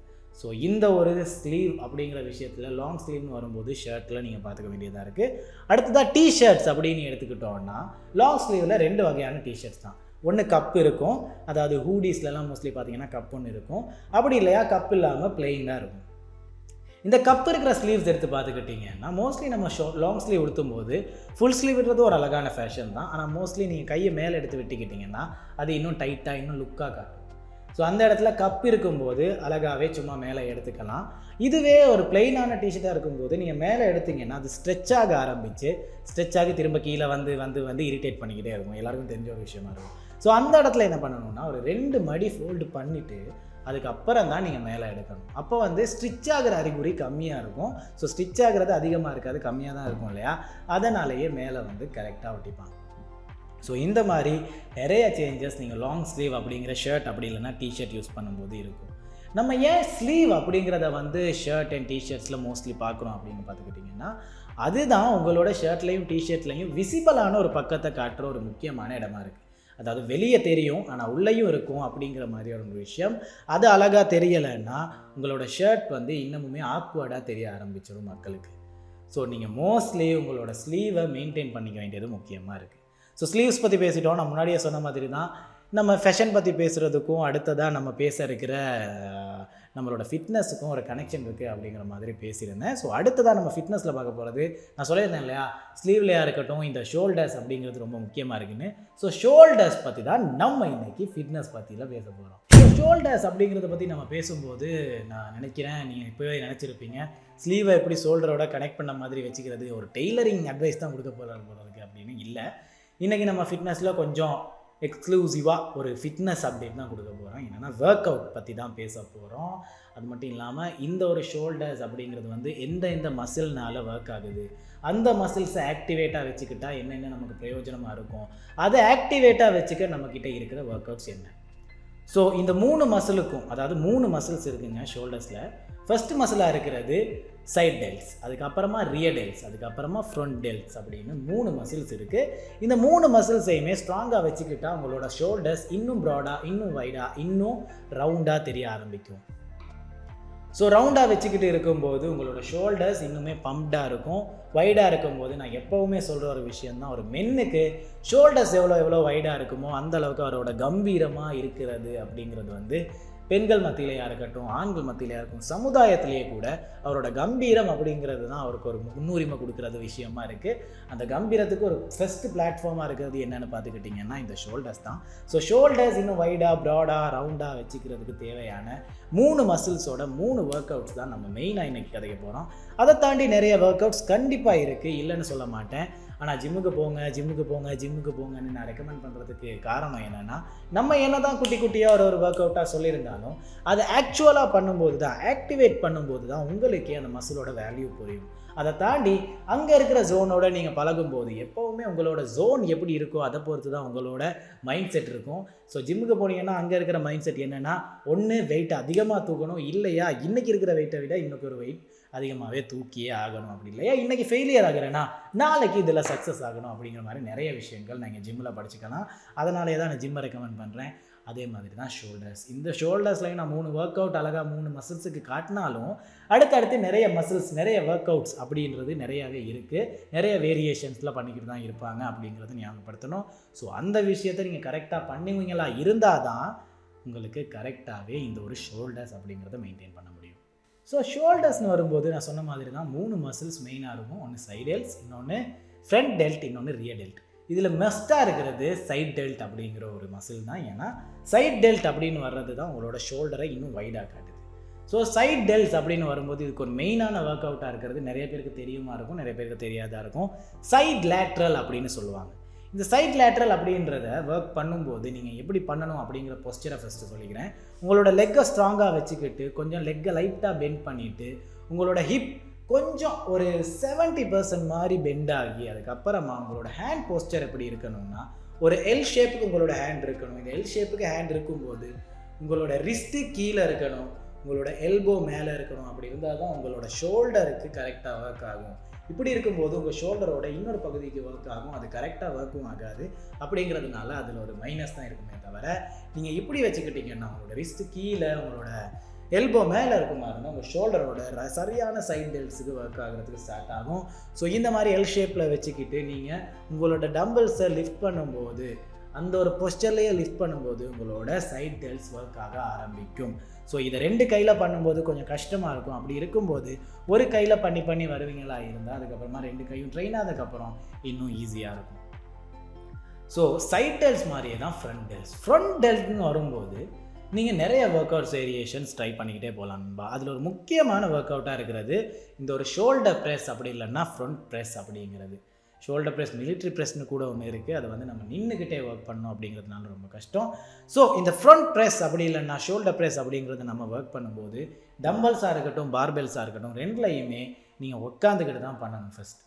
ஸோ இந்த ஒரு ஸ்லீவ் அப்படிங்கிற விஷயத்தில் லாங் ஸ்லீவ்னு வரும்போது ஷர்ட்டில் நீங்கள் பார்த்துக்க வேண்டியதாக இருக்குது அடுத்ததாக டிஷர்ட்ஸ் அப்படின்னு எடுத்துக்கிட்டோன்னா லாங் ஸ்லீவில் ரெண்டு வகையான டிஷர்ட்ஸ் தான். ஒன்று கப் இருக்கும். அதாவது ஹூடிஸ்லலாம் மோஸ்ட்லி பார்த்தீங்கன்னா கப் ஒன்று இருக்கும். அப்படி இல்லையா? கப் இல்லாமல் பிளெயினாக இருக்கும். இந்த கப் இருக்கிற ஸ்லீவ்ஸ் எடுத்து பார்த்துக்கிட்டிங்கன்னா மோஸ்ட்லி நம்ம ஷோ லாங் ஸ்லீவ் உடுத்தும் போது ஃபுல் ஸ்லீவ்ன்றது ஒரு அழகான ஃபேஷன் தான். ஆனால் மோஸ்ட்லி நீங்கள் கையை மேலே எடுத்து விட்டுக்கிட்டிங்கன்னா அது இன்னும் டைட்டாக இன்னும் லுக்காக காட்டும். ஸோ அந்த இடத்துல கப் இருக்கும்போது அழகாகவே சும்மா மேலே எடுத்துக்கலாம். இதுவே ஒரு பிளெயினான டிஷர்ட்டாக இருக்கும்போது நீங்கள் மேலே எடுத்தீங்கன்னா அது ஸ்ட்ரெச் ஆக ஆரம்பித்து ஸ்ட்ரெச் ஆகி திரும்ப கீழே வந்து வந்து வந்து இரிட்டேட் பண்ணிக்கிட்டே இருக்கும். எல்லாருக்கும் தெரிஞ்ச ஒரு விஷயமா இருக்கும். ஸோ அந்த இடத்துல என்ன பண்ணணும்னா ஒரு ரெண்டு மடி ஃபோல்டு பண்ணிவிட்டு அதுக்கப்புறம் தான் நீங்கள் மேலே எடுக்கணும். அப்போ வந்து ஸ்டிச் ஆகிற அறிகுறி கம்மியாக இருக்கும். ஸோ ஸ்டிச் ஆகிறது அதிகமாக இருக்காது கம்மியாக தான் இருக்கும் இல்லையா? அதனாலேயே மேலே வந்து கரெக்டாக ஒட்டிப்பாங்க. ஸோ இந்த மாதிரி நிறைய சேஞ்சஸ் நீங்கள் லாங் ஸ்லீவ் அப்படிங்கிற ஷர்ட் அப்படி இல்லைன்னா டிஷர்ட் யூஸ் பண்ணும்போது இருக்கும். நம்ம ஏன் ஸ்லீவ் அப்படிங்கிறத வந்து ஷர்ட் அண்ட் டிஷர்ட்ஸில் மோஸ்ட்லி பார்க்குறோம் அப்படின்னு பார்த்துக்கிட்டிங்கன்னா அதுதான் உங்களோட ஷர்ட்லேயும் டிஷர்ட்லேயும் விசிபிளான ஒரு பக்கத்தை காட்டுற ஒரு முக்கியமான இடமா இருக்குது அதாவது வெளியே தெரியும் ஆனால் உள்ளேயும் இருக்கும் அப்படிங்கிற மாதிரியான ஒரு விஷயம். அது அழகாக தெரியலைன்னா உங்களோட ஷர்ட் வந்து இன்னமுமே ஆக்வர்டாக தெரிய ஆரம்பிச்சிடும் மக்களுக்கு. ஸோ நீங்கள் மோஸ்ட்லி உங்களோட ஸ்லீவை மெயின்டைன் பண்ணிக்க வேண்டியது முக்கியமாக இருக்குது ஸோ ஸ்லீவ்ஸ் பற்றி பேசிட்டோம். நான் முன்னாடியே சொன்ன மாதிரி தான் நம்ம ஃபேஷன் பற்றி பேசுகிறதுக்கும் அடுத்ததாக நம்ம பேச இருக்கிற நம்மளோட ஃபிட்னஸுக்கும் ஒரு கனெக்ஷன் இருக்குது அப்படிங்கிற மாதிரி பேசியிருந்தேன். ஸோ அடுத்ததாக நம்ம ஃபிட்னஸில் பார்க்க போகிறது நான் சொல்லியிருந்தேன் இல்லையா? ஸ்லீவ்லையாக இருக்கட்டும் இந்த ஷோல்டர்ஸ் அப்படிங்கிறது ரொம்ப முக்கியமாக இருக்குன்னு. ஸோ ஷோல்டர்ஸ் பற்றி தான் நம்ம இன்றைக்கி ஃபிட்னஸ் பற்றியில் பேச போகிறோம் ஸோ ஷோல்டர்ஸ் அப்படிங்கிறத பற்றி நம்ம பேசும்போது நான் நினைக்கிறேன் நீங்கள் இப்போவே நினச்சிருப்பீங்க ஸ்லீவை எப்படி ஷோல்டரோட கனெக்ட் பண்ண மாதிரி வச்சுக்கிறது ஒரு டெய்லரிங் அட்வைஸ் தான் கொடுக்க போகிற போல அப்படின்னு இல்லை. இன்றைக்கி நம்ம ஃபிட்னஸில் கொஞ்சம் எக்ஸ்க்ளூசிவாக ஒரு ஃபிட்னஸ் அப்டேட் தான் கொடுக்க போகிறோம் என்னென்னா ஒர்க் அவுட் பற்றி தான் பேச போகிறோம் அது மட்டும் இல்லாமல் இந்த ஒரு ஷோல்டர்ஸ் அப்படிங்கிறது வந்து எந்த எந்த மசில்னால ஒர்க் ஆகுது? அந்த மசில்ஸை ஆக்டிவேட்டாக வச்சுக்கிட்டால் என்னென்ன நமக்கு பிரயோஜனமாக இருக்கும்? அதை ஆக்டிவேட்டாக வச்சுக்க நம்மக்கிட்ட இருக்கிற ஒர்க் அவுட்ஸ் என்ன? ஸோ இந்த மூணு மசிலுக்கும் அதாவது மூணு மசில்ஸ் இருக்குங்க ஷோல்டர்ஸில் ஃபஸ்ட்டு மசிலாக இருக்கிறது சைட் டெல்ஸ் அதுக்கப்புறமா ரியர் டெல்ஸ் அதுக்கப்புறமா ஃப்ரண்ட் டெல்ஸ் அப்படின்னு மூணு மசில்ஸ் இருக்குது இந்த மூணு மசில்ஸையுமே ஸ்ட்ராங்காக வச்சுக்கிட்டால் உங்களோட ஷோல்டர்ஸ் இன்னும் ப்ராடாக இன்னும் வைடாக இன்னும் ரவுண்டாக தெரிய ஆரம்பிக்கும். ஸோ ரவுண்டாக வச்சுக்கிட்டு இருக்கும்போது உங்களோட ஷோல்டர்ஸ் இன்னுமே பம்ப்டாக இருக்கும். வைடாக இருக்கும்போது நான் எப்போவுமே சொல்கிற ஒரு விஷயந்தான் ஒரு மென்னுக்கு ஷோல்டர்ஸ் எவ்வளோ எவ்வளோ வைடாக இருக்குமோ அந்த அளவுக்கு அவரோட கம்பீரமாக இருக்கிறது அப்படிங்கிறது வந்து பெண்கள் மத்தியிலையாக இருக்கட்டும் ஆண்கள் மத்தியிலையாக இருக்கட்டும் சமுதாயத்திலேயே கூட அவரோட கம்பீரம் அப்படிங்கிறது தான் அவருக்கு ஒரு முன்னுரிமை கொடுக்குறது விஷயமா இருக்குது அந்த கம்பீரத்துக்கு ஒரு ஃபஸ்ட்டு பிளாட்ஃபார்மாக இருக்கிறது என்னென்னு பார்த்துக்கிட்டிங்கன்னா இந்த ஷோல்டர்ஸ் தான். ஸோ ஷோல்டர்ஸ் இன்னும் வைடாக ப்ராடாக ரவுண்டாக வச்சுக்கிறதுக்கு தேவையான மூணு மசில்ஸோட மூணு ஒர்க் அவுட்ஸ் தான் நம்ம மெயினாக இன்றைக்கி கதைக்க போகிறோம் அதை தாண்டி நிறைய ஒர்க் அவுட்ஸ் கண்டிப்பாக இருக்குது இல்லைன்னு சொல்ல மாட்டேன். ஆனால் ஜிம்முக்கு போங்க ஜிம்முக்கு போங்க ஜிம்முக்கு போங்கன்னு நான் ரெக்கமெண்ட் பண்ணுறதுக்கு காரணம் என்னென்னா நம்ம என்ன தான் குட்டி குட்டியாக ஒரு ஒரு ஒர்க் அவுட்டாக சொல்லியிருந்தாலும் அதை ஆக்சுவலாக பண்ணும்போது தான் ஆக்டிவேட் பண்ணும்போது தான் உங்களுக்கே அந்த மசிலோட வேல்யூ புரியும். அதை தாண்டி அங்கே இருக்கிற ஜோனோட நீங்கள் பழகும்போது எப்போவுமே உங்களோட ஜோன் எப்படி இருக்கோ அதை பொறுத்து தான் உங்களோட மைண்ட் செட் இருக்கும். ஸோ ஜிம்முக்கு போனீங்கன்னா அங்கே இருக்கிற மைண்ட் செட் என்னென்னா ஒன்று வெயிட் அதிகமாக தூக்கணும் இல்லையா? இன்றைக்கி இருக்கிற வெயிட்டை விட இன்னொரு ஒரு வெயிட் அதிகமாகவே தூக்கியே ஆகணும் அப்படி இல்லையா? இன்றைக்கி ஃபெயிலியர் ஆகிறேன்னா நாளைக்கு இதில் சக்ஸஸ் ஆகணும் அப்படிங்கிற மாதிரி நிறைய விஷயங்கள் நீங்கள் ஜிம்மில் படிச்சுக்கலாம். அதனாலே தான் நான் ஜிம்மை ரெக்கமெண்ட் பண்ணுறேன் அதே மாதிரி தான் ஷோல்டர்ஸ் இந்த ஷோல்டர்ஸ்லையும் நான் மூணு ஒர்க் அவுட் அழகாக மூணு மசில்ஸுக்கு காட்டினாலும் அடுத்தடுத்து நிறைய மசில்ஸ் நிறைய ஒர்க் அவுட்ஸ் அப்படின்றது நிறையாவே இருக்குது நிறைய வேரியேஷன்ஸில் பண்ணிக்கிட்டு தான் இருப்பாங்க அப்படிங்கிறத ஞாபகப்படுத்தணும். ஸோ அந்த விஷயத்தை நீங்கள் கரெக்டாக பண்ணுவீங்களா? இருந்தால் தான் உங்களுக்கு கரெக்டாகவே இந்த ஒரு ஷோல்டர்ஸ் அப்படிங்கிறத மெயின்டைன் பண்ண ஸோ ஷோல்டர்ஸ்னு வரும்போது நான் சொன்ன மாதிரி தான் மூணு மசில்ஸ் மெயினாக இருக்கும். ஒன்று சைடெல்ஸ் இன்னொன்று ஃப்ரண்ட் டெல்ட் இன்னொன்று ரியர் டெல்ட் இதில் மெஸ்ட்டாக இருக்கிறது சைட் டெல்ட் அப்படிங்கிற ஒரு மசில் தான். ஏன்னா சைட் டெல்ட் அப்படின்னு வர்றது தான் உங்களோட ஷோல்டரை இன்னும் வைடாக காட்டுது. ஸோ சைட் டெல்ஸ் அப்படின்னு வரும்போது இதுக்கு ஒரு மெயினான ஒர்க் அவுட்டாக இருக்கிறது. நிறைய பேருக்கு தெரியுமா இருக்கும் நிறைய பேருக்கு தெரியாதா இருக்கும். சைட் லேட்ரல் அப்படின்னு சொல்லுவாங்க. இந்த சைட் லேட்ரல் அப்படின்றத ஒர்க் பண்ணும்போது நீங்கள் எப்படி பண்ணணும் அப்படிங்கிற பொஸ்டரை ஃபஸ்ட்டு சொல்லிக்கிறேன். உங்களோட லெக்கை ஸ்ட்ராங்காக வச்சுக்கிட்டு கொஞ்சம் லெக்கை லைட்டாக பெண்ட் பண்ணிவிட்டு உங்களோட ஹிப் கொஞ்சம் ஒரு 70% பர்சன்ட் மாதிரி பெண்ட் ஆகி அதுக்கப்புறமா உங்களோட ஹேண்ட் போஸ்டர் எப்படி இருக்கணும்னா ஒரு எல் ஷேப்புக்கு உங்களோட ஹேண்ட் இருக்கணும். இந்த எல் ஷேப்புக்கு ஹேண்ட் இருக்கும்போது உங்களோட ரிஸ்ட்டு கீழே இருக்கணும் உங்களோட எல்போ மேலே இருக்கணும். அப்படி இருந்தால் தான் உங்களோட ஷோல்டருக்கு கரெக்டாக ஒர்க் ஆகும். இப்படி இருக்கும்போது உங்கள் ஷோல்டரோட இன்னொரு பகுதிக்கு ஒர்க் ஆகும். அது கரெக்டாக ஒர்க்கும் ஆகாது. அப்படிங்கிறதுனால அதில் ஒரு மைனஸ் தான் இருக்குமே தவிர நீங்கள் இப்படி வச்சுக்கிட்டீங்கன்னா உங்களோட ரிஸ்ட்டு கீழே உங்களோட எல்போ மேலே இருக்குமா இருந்தால் உங்கள் ஷோல்டரோட ர- சரியான சைட் பெல்ட்ஸுக்கு ஒர்க் ஆகுறதுக்கு ஸ்டார்ட் ஆகும். ஸோ இந்த மாதிரி எல் ஷேப்பில் வச்சுக்கிட்டு நீங்கள் உங்களோட டம்பிள்ஸை லிஃப்ட் பண்ணும்போது அந்த ஒரு பொஸ்டர்லேயே லிஃப்ட் பண்ணும்போது உங்களோட சைட் டெல்ஸ் ஒர்க் ஆக ஆரம்பிக்கும். ஸோ இதை ரெண்டு கையில் பண்ணும்போது கொஞ்சம் கஷ்டமாக இருக்கும். அப்படி இருக்கும்போது ஒரு கையில் பண்ணி பண்ணி வருவீங்களா? இருந்தால் அதுக்கப்புறமா ரெண்டு கையும் ட்ரெயின் ஆனதுக்கப்புறம் இன்னும் ஈஸியாக இருக்கும். ஸோ சைட் டெல்ஸ் மாதிரியே தான் ஃப்ரண்ட் டெல்ஸ் ஃப்ரண்ட் டெல்ட்னு வரும்போது நீங்கள் நிறைய ஒர்க் அவுட்ஸ் வேரியேஷன்ஸ் ட்ரை பண்ணிக்கிட்டே போகலாம் நண்பா. அதில் ஒரு முக்கியமான ஒர்க் அவுட்டாக இருக்கிறது இந்த ஒரு ஷோல்டர் ப்ரெஸ் அப்படி இல்லைன்னா ஃப்ரண்ட் ப்ரெஸ் அப்படிங்கிறது. ஷோல்டர் ப்ரெஸ் மிலிட்ரி ப்ரெஸ்னு கூட ஒன்று இருக்குது அதை வந்து நம்ம நின்றுக்கிட்டே ஒர்க் பண்ணணும் அப்படிங்கிறதுனால ரொம்ப கஷ்டம். ஸோ இந்த ஃப்ரண்ட் ப்ரெஸ் அப்படி இல்லைன்னா ஷோல்டர் ப்ரெஸ் அப்படிங்கிறத நம்ம ஒர்க் பண்ணும்போது டம்பல்ஸாக இருக்கட்டும் பார்பெல்ஸாக இருக்கட்டும் ரெண்டுலையுமே நீங்கள் உட்காந்துக்கிட்டு தான் பண்ணணும் ஃபஸ்ட்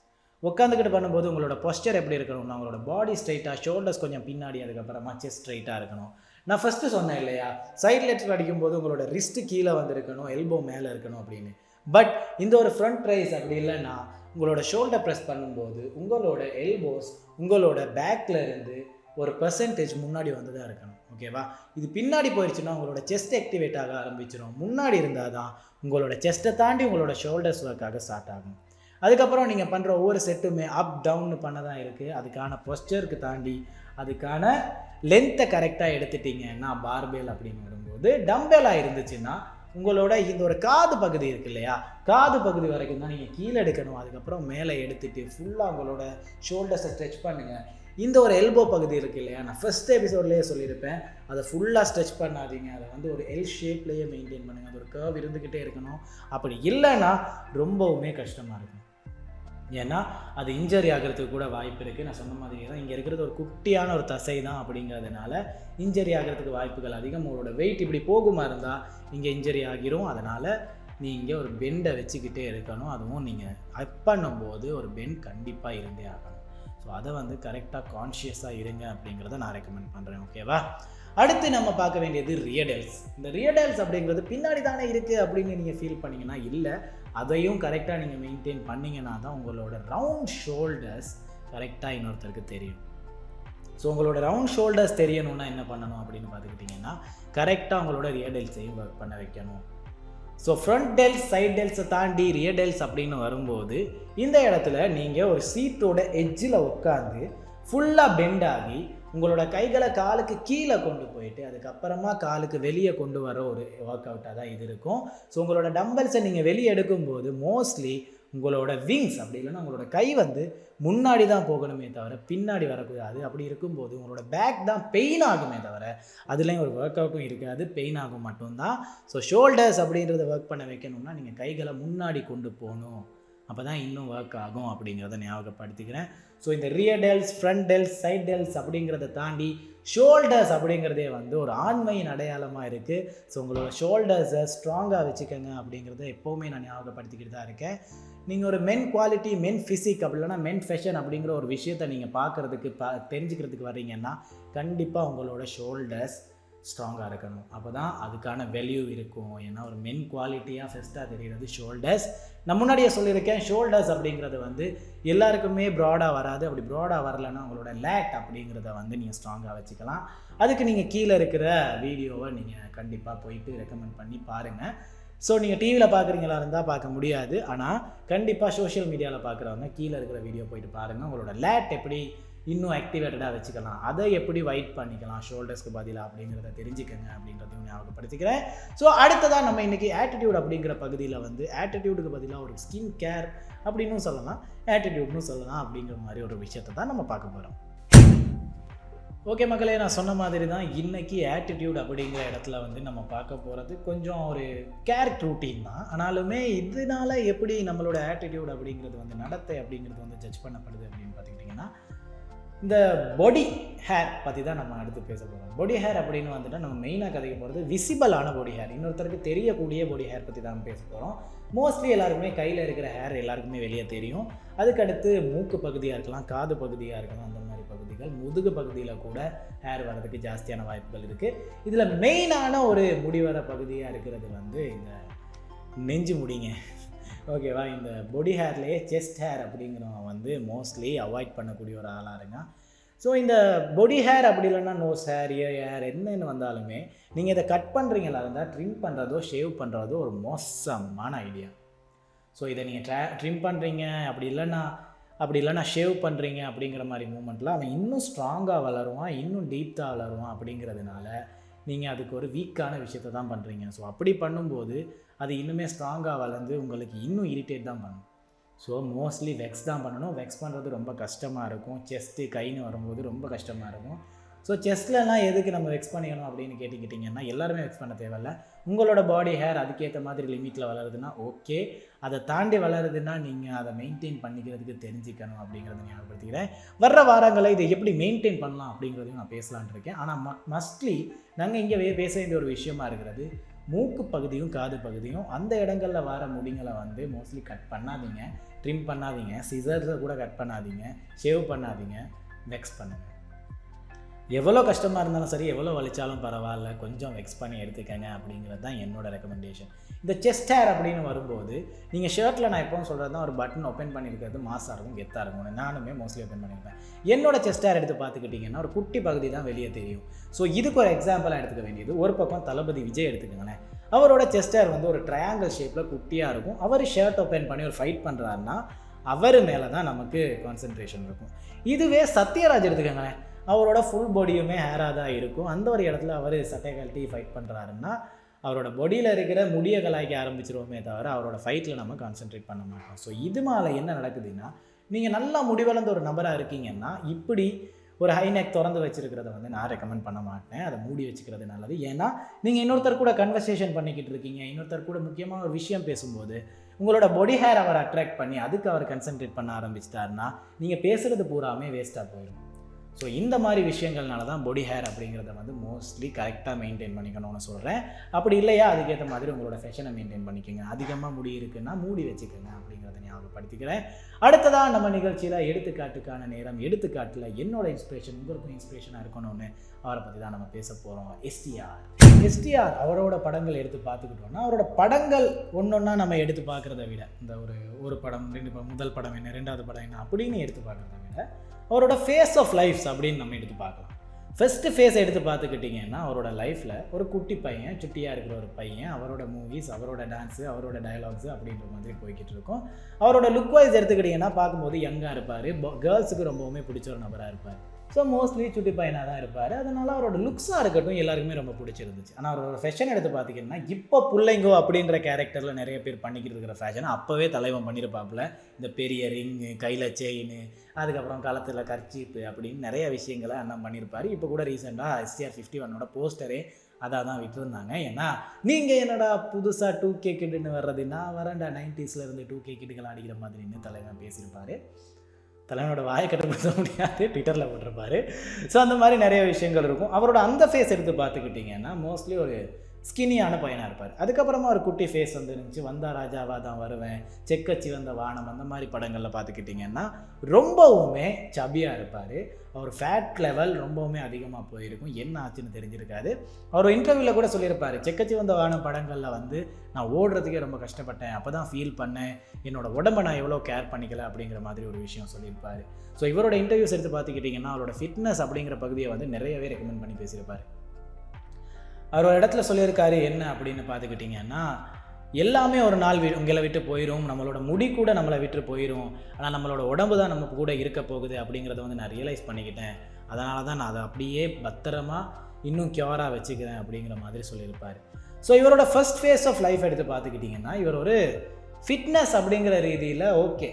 உட்காந்துக்கிட்டு பண்ணும்போது உங்களோட பொஸ்டர் எப்படி இருக்கணும்னா உங்களோட பாடி ஸ்ட்ரைட்டாக ஷோல்டர்ஸ் கொஞ்சம் பின்னாடி அதுக்கப்புறமா செஸ்ட் ஸ்ட்ரைட்டாக இருக்கணும். நான் ஃபஸ்ட்டு சொன்னேன் இல்லையா சைட் லெட்டர் அடிக்கும்போது உங்களோட ரிஸ்ட்டு கீழே வந்திருக்கணும் எல்போ மேலே இருக்கணும் அப்படின்னு. பட் இந்த ஒரு ஃப்ரண்ட் ப்ரைஸ் அப்படி இல்லைன்னா உங்களோட ஷோல்டர் ப்ரெஸ் பண்ணும்போது உங்களோட எல்போஸ் உங்களோட பேக்கில் இருந்து ஒரு பர்சன்டேஜ் முன்னாடி வந்து தான் இருக்கணும். ஓகேவா இது பின்னாடி போயிடுச்சுன்னா உங்களோட செஸ்ட் ஆக்டிவேட் ஆக ஆரம்பிச்சிடும் முன்னாடி இருந்தால் தான் உங்களோட செஸ்ட்டை தாண்டி உங்களோட ஷோல்டர்ஸ் ஒர்க்காக ஸ்டார்ட் ஆகும். அதுக்கப்புறம் நீங்கள் பண்ணுற ஒவ்வொரு செட்டுமே அப் டவுன் பண்ண தான் இருக்குது அதுக்கான பொஸ்டருக்கு தாண்டி அதுக்கான லென்த்தை கரெக்டாக எடுத்துட்டீங்கன்னா பார்பேல் அப்படின்னு வரும்போது டம்பேலாக இருந்துச்சுன்னா உங்களோட இந்த ஒரு காது பகுதி இருக்கு இல்லையா? காது பகுதி வரைக்கும் தான் நீங்கள் கீழே எடுக்கணும். அதுக்கப்புறம் மேலே எடுத்துட்டு ஃபுல்லாக உங்களோட ஷோல்டர்ஸை ஸ்ட்ரெச் பண்ணுங்கள் இந்த ஒரு எல்போ பகுதி இருக்கு இல்லையா? நான் ஃபஸ்ட் எபிசோட்லேயே சொல்லியிருப்பேன். அதை ஃபுல்லாக ஸ்ட்ரெச் பண்ணாதீங்க. அதை வந்து ஒரு எல் ஷேப்லேயே மெயின்டைன் பண்ணுங்கள் அது ஒரு கர்வ் இருந்துக்கிட்டே இருக்கணும். அப்படி இல்லைன்னா ரொம்பவுமே கஷ்டமாக இருக்கும். ஏன்னா அது இன்ஜரி ஆகிறதுக்கு கூட வாய்ப்பு இருக்குது நான் சொன்ன மாதிரி தான் இங்கே இருக்கிறது ஒரு குட்டியான ஒரு தசை தான் அப்படிங்கிறதுனால இன்ஜரி ஆகிறதுக்கு வாய்ப்புகள் அதிகம். உங்களோட வெயிட் இப்படி போகுமா இருந்தால் இங்கே இன்ஜரி ஆகிரும். அதனால் நீங்கள் ஒரு பெண்டை வச்சுக்கிட்டே இருக்கணும். அதுவும் நீங்கள் அப் பண்ணும்போது ஒரு பெண்ட் கண்டிப்பாக இருந்தே ஆகணும். ஸோ அதை வந்து கரெக்டாக கான்ஷியஸாக இருங்க அப்படிங்கிறத நான் ரெக்கமெண்ட் பண்ணுறேன் ஓகேவா அடுத்து நம்ம பார்க்க வேண்டியது ரியடல்ஸ் இந்த ரியடல்ஸ் அப்படிங்கிறது பின்னாடி தானே இருக்குது அப்படின்னு நீங்கள் ஃபீல் பண்ணிங்கன்னா இல்லை. அதையும் கரெக்டாக நீங்கள் மெயின்டைன் பண்ணிங்கன்னா தான் உங்களோட ரவுண்ட் ஷோல்டர்ஸ் கரெக்டாக இன்னொருத்தருக்கு தெரியும். ஸோ உங்களோட ரவுண்ட் ஷோல்டர்ஸ் தெரியணும்னா என்ன பண்ணணும் அப்படின்னு பார்த்துக்கிட்டிங்கன்னா கரெக்டாக உங்களோட ரியடெல்ஸையும் ஒர்க் பண்ண வைக்கணும். ஸோ ஃப்ரண்ட் டெல்ஸ் சைட் டெல்ஸை தாண்டி ரியடெல்ஸ் அப்படின்னு வரும்போது இந்த இடத்துல நீங்கள் ஒரு சீட்டோட எஜ்ஜில் உட்காந்து ஃபுல்லாக பெண்ட் ஆகி உங்களோட கைகளை காலுக்கு கீழே கொண்டு போயிட்டு அதுக்கப்புறமா காலுக்கு வெளியே கொண்டு வர ஒரு ஒர்க் அவுட்டாக தான் இது இருக்கும். ஸோ உங்களோட டம்பல்ஸை நீங்கள் வெளியே எடுக்கும்போது மோஸ்ட்லி உங்களோட விங்ஸ் அப்படி இல்லைன்னா உங்களோட கை வந்து முன்னாடி தான் போகணுமே தவிர பின்னாடி வரக்கூடாது. அப்படி இருக்கும்போது உங்களோட பேக் தான் பெயின் ஆகுமே தவிர அதுலேயும் ஒரு ஒர்க் அவுட்டும் இருக்காது. பெயின் ஆகும் மட்டும்தான். ஸோ ஷோல்டர்ஸ் அப்படின்றத ஒர்க் பண்ண வைக்கணும்னா நீங்கள் கைகளை முன்னாடி கொண்டு போகணும். அப்போ தான் இன்னும் ஒர்க் ஆகும் அப்படிங்கிறத ஞாபகப்படுத்திக்கிறேன். ஸோ இந்த rear delts front delts side delts அப்படிங்கிறத தாண்டி ஷோல்டர்ஸ் அப்படிங்கிறதே வந்து ஒரு ஆண்மையின் அடையாளமாக இருக்குது ஸோ உங்களோட ஷோல்டர்ஸை ஸ்ட்ராங்காக வச்சுக்கோங்க அப்படிங்கிறத எப்போவுமே நான் ஞாபகப்படுத்திக்கிட்டு தான் இருக்கேன். நீங்கள் ஒரு மென் குவாலிட்டி மென் ஃபிசிக் அப்படி இல்லைனா மென் ஃபேஷன் அப்படிங்கிற ஒரு விஷயத்தை நீங்கள் பார்க்குறதுக்கு பா தெரிஞ்சுக்கிறதுக்கு வர்றீங்கன்னா கண்டிப்பாக உங்களோட ஷோல்டர்ஸ் ஸ்ட்ராங்காக இருக்கணும். அப்போ தான் அதுக்கான வேல்யூ இருக்கும். ஏன்னா ஒரு மென் குவாலிட்டியாக ஃபெஸ்ட்டாக தெரிகிறது ஷோல்டர்ஸ் நான் முன்னாடியே சொல்லியிருக்கேன் ஷோல்டர்ஸ் அப்படிங்கிறது வந்து எல்லாருக்குமே ப்ராடாக வராது. அப்படி ப்ராடாக வரலைன்னா உங்களோட லேட் அப்படிங்கிறத வந்து நீங்கள் ஸ்ட்ராங்காக வச்சுக்கலாம். அதுக்கு நீங்கள் கீழே இருக்கிற வீடியோவை நீங்கள் கண்டிப்பாக போயிட்டு ரெக்கமெண்ட் பண்ணி பாருங்கள் ஸோ நீங்கள் டிவியில் பார்க்குறீங்களா இருந்தால் பார்க்க முடியாது. ஆனால் கண்டிப்பாக சோஷியல் மீடியாவில் பார்க்குறவங்க கீழே இருக்கிற வீடியோ போயிட்டு பாருங்கள் உங்களோட லேட் எப்படி இன்னும் ஆக்டிவேட்டடாக வச்சுக்கலாம். அதை எப்படி வைட் பண்ணிக்கலாம்? ஷோல்டர்ஸ்க்கு பதிலாக அப்படிங்கிறத தெரிஞ்சுக்கங்க அப்படின்றதையும் ஞாபகப்படுத்திக்கிறேன். ஸோ அடுத்ததாக நம்ம இன்றைக்கி ஆட்டிடியூட் அப்படிங்கிற பகுதியில் வந்து ஆட்டிடியூடுக்கு பதிலாக ஒரு ஸ்கின் கேர் அப்படின்னும் சொல்லலாம். ஆட்டிடியூட்னு சொல்லலாம் அப்படிங்கிற மாதிரி ஒரு விஷயத்தை தான் நம்ம பார்க்க போகிறோம் ஓகே மக்களே நான் சொன்ன மாதிரி தான் இன்றைக்கி ஆட்டிடியூட் அப்படிங்கிற இடத்துல வந்து நம்ம பார்க்க போகிறது கொஞ்சம் ஒரு கேர் ரூட்டீன் தான். ஆனாலுமே இதனால எப்படி நம்மளோட ஆட்டிடியூட் அப்படிங்கிறது வந்து நடத்தை அப்படிங்கிறது வந்து ஜட்ஜ் பண்ணப்படுது அப்படின்னு பார்த்துக்கிட்டிங்கன்னா இந்த பொடி ஹேர் பற்றி தான் நம்ம அடுத்து பேச போகிறோம் பொடி ஹேர் அப்படின்னு வந்துட்டு நம்ம மெயினாக கதைக்க போகிறது விசிபிளான பொடி ஹேர் இன்னொருத்தருக்கு தெரியக்கூடிய பொடி ஹேர் பற்றி தான் பேச போகிறோம் மோஸ்ட்லி எல்லாருக்குமே கையில் இருக்கிற ஹேர் எல்லாருக்குமே வெளியே தெரியும். அதுக்கடுத்து மூக்கு பகுதியாக இருக்கலாம் காது பகுதியாக இருக்கலாம் அந்த மாதிரி பகுதிகள். முதுகு பகுதியில் கூட ஹேர் வர்றதுக்கு ஜாஸ்தியான வாய்ப்புகள் இருக்குது இதில் மெயினான ஒரு முடிவர பகுதியாக இருக்கிறது வந்து இந்த நெஞ்சு முடிங்க. ஓகேவா இந்த பொடி ஹேர்லேயே செஸ்ட் ஹேர் அப்படிங்கிறவங்க வந்து மோஸ்ட்லி அவாய்ட் பண்ணக்கூடிய ஒரு ஆளாக இருங்க ஸோ இந்த பொடி ஹேர் அப்படி இல்லைன்னா நோஸ் ஹேர் இயர் ஹேர் என்னென்னு வந்தாலுமே நீங்கள் இதை கட் பண்ணுறீங்களா இருந்தால் ட்ரிம் பண்ணுறதோ ஷேவ் பண்ணுறதோ ஒரு மோசமான ஐடியா ஸோ இதை நீங்கள் ட்ரா ட்ரிம் பண்ணுறீங்க அப்படி இல்லைன்னா அப்படி இல்லைன்னா ஷேவ் பண்ணுறீங்க அப்படிங்கிற மாதிரி மூமெண்ட்டில் அவன் இன்னும் ஸ்ட்ராங்காக வளருவான் இன்னும் டீப்தாக வளருவான் அப்படிங்கிறதுனால நீங்கள் அதுக்கு ஒரு வீக்கான விஷயத்தை தான் பண்ணுறீங்க ஸோ அப்படி பண்ணும்போது அது இன்னுமே ஸ்ட்ராங்காக வளர்ந்து உங்களுக்கு இன்னும் இரிட்டேட் தான் பண்ணும். ஸோ மோஸ்ட்லி வெக்ஸ் தான் பண்ணணும். வெக்ஸ் பண்ணுறது ரொம்ப கஷ்டமாக இருக்கும். செஸ்ட்டு கைன்னு வரும்போது ரொம்ப கஷ்டமாக இருக்கும். ஸோ செஸ்ட்லலாம் எதுக்கு நம்ம வெக்ஸ் பண்ணிக்கணும் அப்படின்னு கேட்டுக்கிட்டிங்கன்னா எல்லாருமே வெக்ஸ் பண்ண தேவையில்ல. உங்களோட பாடி ஹேர் அதுக்கேற்ற மாதிரி லிமிட்டில் வளருதுன்னா ஓகே அதை தாண்டி வளருதுன்னா நீங்கள் அதை மெயின்டைன் பண்ணிக்கிறதுக்கு தெரிஞ்சுக்கணும் அப்படிங்கிறத ஞாபகப்படுத்திக்கிறேன். வர்ற வாரங்களில் இதை எப்படி மெயின்டைன் பண்ணலாம் அப்படிங்கிறதையும் நான் பேசலான் இருக்கேன். ஆனால் ம மஸ்ட்லி நாங்கள் இங்கே பேச வேண்டிய ஒரு விஷயமா இருக்கிறது மூக்கு பகுதியும் காது பகுதியும் அந்த இடங்களில் வர முடிங்களை வந்து மோஸ்ட்லி கட் பண்ணாதீங்க. ட்ரிம் பண்ணாதீங்க. சிசர்ஸை கூட கட் பண்ணாதீங்க. ஷேவ் பண்ணாதீங்க. வெக்ஸ் பண்ணுங்கள் எவ்வளோ கஷ்டமாக இருந்தாலும் சரி எவ்வளோ வலிச்சாலும் பரவாயில்ல. கொஞ்சம் வெக்ஸ் பண்ணி எடுத்துக்கங்க அப்படிங்கிறது தான் என்னோட ரெக்கமெண்டேஷன் இந்த செஸ்ட் ஹேர் அப்படின்னு வரும்போது நீங்கள் ஷர்ட்டில் நான் எப்பவும் சொல்கிறது தான் ஒரு பட்டன் ஓப்பன் பண்ணியிருக்கிறது மாசாக இருக்கும் கெத்தாக இருக்கும் நானுமே மோஸ்ட்லி ஓப்பன் பண்ணியிருப்பேன். என்னோட செஸ்ட் ஹேர் எடுத்து பார்த்துக்கிட்டிங்கன்னா ஒரு குட்டி பகுதி தான் வெளியே தெரியும். ஸோ இதுக்கு ஒரு எக்ஸாம்பிளாக எடுத்துக்க வேண்டியது. ஒரு பக்கம் தளபதி விஜய் எடுத்துக்கோங்களேன். அவரோட செஸ்ட் ஹேர் வந்து ஒரு ட்ரையாங்கிள் ஷேப்பில் குட்டியாக இருக்கும். அவர் ஷர்ட் ஓப்பன் பண்ணி ஒரு ஃபைட் பண்ணுறாருன்னா அவர் மேலே தான் நமக்கு கான்சென்ட்ரேஷன் இருக்கும். இதுவே சத்யராஜ் எடுத்துக்கோங்களேன். அவரோட ஃபுல் பாடியுமே ஹேராக தான் இருக்கும். அந்த ஒரு இடத்துல அவர் சட்டை கழட்டி ஃபைட் பண்ணுறாருன்னா அவரோட பொடியில் இருக்கிற முடிய கலாய்க்க ஆரம்பிச்சிருவோமே தவிர அவரோட ஃபைட்டில் நம்ம கான்சென்ட்ரேட் பண்ண மாட்டோம். ஸோ இது மேலே என்ன நடக்குதுன்னா நீங்கள் நல்லா முடிவளர்ந்த ஒரு நபராக இருக்கீங்கன்னா இப்படி ஒரு ஹைநெக் திறந்து வச்சிருக்கிறத வந்து நான் ரெக்கமெண்ட் பண்ண மாட்டேன். அதை மூடி வச்சுக்கிறது நல்லது. ஏன்னா நீங்கள் இன்னொருத்தர் கூட கன்வர்சேஷன் பண்ணிக்கிட்டு இருக்கீங்க இன்னொருத்தர் கூட முக்கியமான ஒரு விஷயம் பேசும்போது உங்களோட பொடி ஹேர் அவர் அட்ராக்ட் பண்ணி அதுக்கு அவர் கன்சென்ட்ரேட் பண்ண ஆரம்பிச்சிட்டாருன்னா நீங்கள் பேசுகிறது பூராமே வேஸ்ட்டாக போயிடும் ஸோ இந்த மாதிரி விஷயங்கள்னால தான் பொடி ஹேர் அப்படிங்கிறத வந்து மோஸ்ட்லி கரெக்டாக மெயின்டைன் பண்ணிக்கணும்னு சொல்கிறேன் அப்படி இல்லையா அதுக்கேற்ற மாதிரி உங்களோட ஃபேஷனை மெயின்டைன் பண்ணிக்கோங்க. அதிகமாக முடி இருக்குன்னா மூடி வச்சுக்கோங்க அப்படிங்கிறத ஞாபகப்படுத்திக்கிறேன். அடுத்ததாக நம்ம நிகழ்ச்சியில் எடுத்துக்காட்டுக்கான நேரம் எடுத்துக்காட்டில் என்னோட இன்ஸ்பிரேஷன் உங்களுக்கும் இன்ஸ்பிரேஷனாக இருக்கணும்னு அவரை பற்றி தான் நம்ம பேச போகிறோம் எஸ்டிஆர் எஸ்டிஆர் அவரோட படங்கள் எடுத்து பார்த்துக்கிட்டோம்னா அவரோட படங்கள் ஒன்றொன்னா நம்ம எடுத்து பார்க்குறத விட இந்த ஒரு ஒரு படம் ரெண்டு படம் முதல் படம் என்ன ரெண்டாவது படம் என்ன அப்படின்னு எடுத்து பார்க்குறத விட அவரோட ஃபேஸ் ஆஃப் லைஃப்ஸ் அப்படின்னு நம்ம எடுத்து பார்க்கலாம். ஃபஸ்ட்டு ஃபேஸ் எடுத்து பார்த்துக்கிட்டிங்கன்னா அவரோட லைஃப்பில் ஒரு குட்டி பையன் சுட்டியாக இருக்கிற ஒரு பையன் அவரோட மூவிஸ் அவரோட டான்ஸு அவரோட டயலாக்ஸு அப்படின்ற மாதிரி போய்கிட்டு இருக்கும். அவரோட லுக் வைஸ் எடுத்துக்கிட்டிங்கன்னா பார்க்கும்போது யங்காக இருப்பார். கேர்ள்ஸுக்கு ரொம்பவுமே பிடிச்ச ஒரு நபராக இருப்பார். ஸோ மோஸ்ட்லி சுட்டி பையனாக தான் இருப்பார். அதனால் அவரோட லுக்ஸாக இருக்கட்டும் எல்லாருக்குமே ரொம்ப பிடிச்சிருந்துச்சு. ஆனால் அவரோட ஃபேஷன் எடுத்து பார்த்தீங்கன்னா இப்போ பிள்ளைங்கோ அப்படின்ற கேரக்டரில் நிறைய பேர் பண்ணிக்கிட்டு இருக்கிற ஃபேஷனை அப்போவே தலைவன் பண்ணியிருப்பாப்புல இந்த பெரிய ரிங்கு கையில் செயின் அதுக்கப்புறம் காலத்தில் கர்ச்சீப்பு அப்படின்னு நிறைய விஷயங்களை அண்ணன் பண்ணியிருப்பார் இப்போ கூட ரீசெண்டாக எஸ்டிஆர் ஃபிஃப்டி ஒன்னோட போஸ்டரே அதாக தான் விட்டுருந்தாங்க. ஏன்னா நீங்கள் என்னடா புதுசாக டூ கே கிட்டுன்னு வர்றது நான் வரேன்டா நைன்டிஸில் இருந்து டூ கே கிட்டுகள் அடிக்கிற மாதிரின்னு தலைவன் பேசியிருப்பார். தலைவனோட வாயை கட்டுப்படுத்த முடியாது ட்விட்டரில் போட்டிருப்பாரு. ஸோ அந்த மாதிரி நிறைய விஷயங்கள் இருக்கும். அவரோட அந்த ஃபேஸ் எடுத்து பார்த்துக்கிட்டிங்கன்னா மோஸ்ட்லி ஒரு ஸ்கின்னியான பையனாக இருப்பார். அதுக்கப்புறமா ஒரு குட்டி ஃபேஸ் வந்து இருந்துச்சு. வந்தா ராஜாவாக தான் வருவேன். செக்கச்சி வந்த வானம் அந்த மாதிரி படங்களில் பார்த்துக்கிட்டிங்கன்னா ரொம்பவுமே சபியாக இருப்பார். அவர் ஃபேட் லெவல் ரொம்பவுமே அதிகமாக போயிருக்கும். என்ன ஆச்சுன்னு தெரிஞ்சிருக்காது. அவர் இன்டர்வியூவில் கூட சொல்லியிருப்பார் செக்கச்சி வந்த படங்களில் வந்து நான் ஓடுறதுக்கே ரொம்ப கஷ்டப்பட்டேன். அப்போ தான் ஃபீல் பண்ணேன். என்னோட உடம்பை நான் எவ்வளோ கேர் பண்ணிக்கல அப்படிங்கிற மாதிரி ஒரு விஷயம் சொல்லியிருப்பார். ஸோ இவரோட இன்டர்வியூஸ் எடுத்து பார்த்துக்கிட்டிங்கன்னா அவரோட ஃபிட்னஸ் அப்படிங்கிற பகுதியை வந்து நிறையவே ரெக்கமெண்ட் பண்ணி பேசியிருப்பார். அவர் ஒரு இடத்துல சொல்லியிருக்காரு என்ன? அப்படின்னு பார்த்துக்கிட்டிங்கன்னா எல்லாமே ஒரு நாள் வி உங்களை விட்டு போயிடும் நம்மளோட முடி கூட நம்மளை விட்டு போயிடும் ஆனால் நம்மளோட உடம்பு தான் நம்ம கூட இருக்க போகுது அப்படிங்கிறத வந்து நான் ரியலைஸ் பண்ணிக்கிட்டேன். அதனால தான் நான் அதை அப்படியே பத்திரமா இன்னும் க்யூராக வச்சுக்கிறேன் அப்படிங்கிற மாதிரி சொல்லியிருப்பார். ஸோ இவரோட ஃபர்ஸ்ட் ஃபேஸ் ஆஃப் லைஃப் எடுத்து பார்த்துக்கிட்டிங்கன்னா இவர் ஒரு ஃபிட்னஸ் அப்படிங்கிற ரீதியில் ஓகே